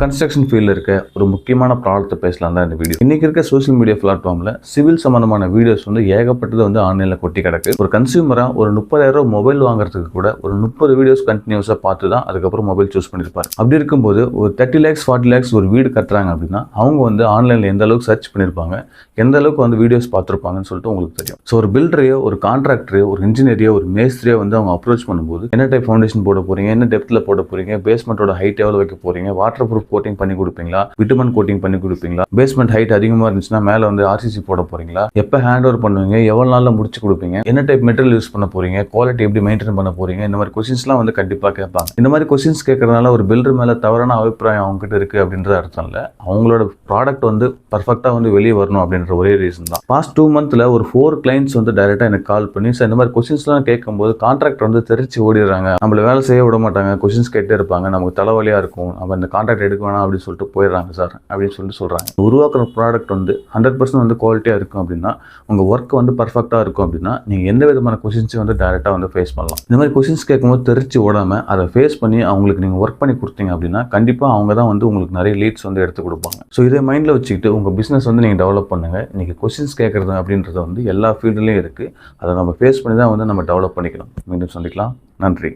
Construction ஃபீல்டில் இருக்க ஒரு முக்கியமான ப்ராப்ளத்தை பேசலாம் தான் இந்த வீடியோ இன்னைக்கு இருக்க சோஷியல் மீடியா பிளாட்ஃபார்மில் சிவில் சம்பந்தமான வீடியோஸ் வந்து ஏகப்பட்டது வந்து ஆன்லைனில் கொட்டி கிடக்கு. ஒரு கன்சியூமராக ஒரு முப்பதாயிரம் ரூபா மொபைல் வாங்குறதுக்கு கூட ஒரு முப்பது வீடியோஸ் கண்டினியூஸாக பார்த்து தான் அதுக்கப்புறம் மொபைல் சூஸ் பண்ணியிருப்பாரு அப்படி இருக்கும்போது ஒரு தேர்ட்டி லேக்ஸ் ஃபார்ட்டி லேக்ஸ் ஒரு வீடு கட்டுறாங்க அப்படின்னா அவங்க வந்து ஆன்லைனில் எந்த அளவுக்கு சர்ச் பண்ணியிருப்பாங்க எந்த அளவுக்கு வந்து வீடியோஸ் பார்த்துருப்பாங்கன்னு சொல்லிட்டு உங்களுக்கு தெரியும். ஸோ ஒரு பில்டரையோ ஒரு கான்ட்ராக்டரையோ ஒரு இன்ஜினியரையோ ஒரு மேஸ்திரியோ வந்து அவங்க அப்ரோச் பண்ணும்போது என்ன டைப் ஃபவுண்டேஷன் போட போறீங்க என்ன டெப்த்தில் போட போறீங்க பேஸ்மெண்ட்டோட ஹைட் எவ்வளோ வைக்க போறீங்க வாட்டர் ப்ரூஃப் கோட்டிங் பண்ணி கொடுப்பீங்களா? விட்டமன் கோட்டிங் பண்ணி கொடுப்பீங்களா? பேஸ்மெண்ட் ஹைட் அதிகமாக இருந்துச்சுன்னா மேலே வந்து ஆர்சிசி போட போறீங்களா? எப்போ ஹேண்ட் ஓவர் பண்ணுவீங்க? எவ்வளோ நாளில் முடிச்சு கொடுப்பீங்க? என்ன டைப் மெட்டீரியல் யூஸ் பண்ண போறீங்க? குவாலிட்டி எப்படி மெயின்டைன் பண்ண போறீங்க? இந்த மாதிரி கொஸ்டின்ஸ்லாம் வந்து கண்டிப்பாக கேட்பாங்க. இந்த மாதிரி கொஸ்டின்ஸ் கேட்கறதுனால ஒரு பில்டர் மேலே தவறான அபிப்பிராயம் அவங்ககிட்ட இருக்கு அப்படின்ற அர்த்தம் இல்லை. அவங்களோட ப்ராடக்ட் வந்து பர்ஃபெக்டாக வந்து வெளியே வரணும் அப்படின்ற ஒரே ரீசன் தான். பாஸ்ட் டூ மந்த்தில் ஒரு ஃபோர் கிளைண்ட்ஸ் வந்து டைரெக்டாக எனக்கு கால் பண்ணி சார் இந்த மாதிரி கொஸ்டின்ஸ்லாம் கேட்கும்போது கான்ட்ராக்ட் வந்து தெரிச்சு ஓடிடுறாங்க. நம்மள வேலை செய்ய விட மாட்டாங்க. கொஸ்டின்ஸ் கேட்டே இருப்பாங்க. நமக்கு தலைவலியாக இருக்கும். நம்ம இந்த கான்ட்ராக்ட் எடுக்க வேணாம் அப்படின்னு சொல்லிட்டு போயிடுறாங்க சார் அப்படின்னு சொல்லிட்டு சொல்கிறாங்க உருவாக்குற ப்ராடக்ட் வந்து ஹண்ட்ரட் பர்சன்ட் வந்து குவாலிட்டியாக இருக்கும் அப்படின்னா உங்கள் ஒர்க் வந்து பர்ஃபெக்டாக இருக்கும் அப்படின்னா நீங்கள் எந்த விதமான கொஷின்ஸையும் வந்து டேரெக்டாக வந்து ஃபேஸ் பண்ணலாம். இந்த மாதிரி கொஷின்ஸ் கேட்கும்போது தெரிச்சு ஓடாமல் அதை ஃபேஸ் பண்ணி அவங்களுக்கு நீங்கள் ஒர்க் பண்ணி கொடுத்தீங்க அப்படின்னா கண்டிப்பாக அவங்க தான் வந்து உங்களுக்கு நிறைய லீட்ஸ் வந்து எடுத்து கொடுப்பாங்க. ஸோ இதை மைண்டில் வச்சுக்கிட்டு உங்கள் பிஸ்னஸ் வந்து நீங்கள் டெவலப் பண்ணுங்கள் இன்றைக்கி கொஷின்ஸ் கேட்குறது அப்படின்றது வந்து எல்லா ஃபீல்டுலேயும் இருக்குது அதை நம்ம ஃபேஸ் பண்ணி தான் வந்து நம்ம டெவலப் பண்ணிக்கலாம் மீண்டும் சந்திக்கலாம். நன்றி.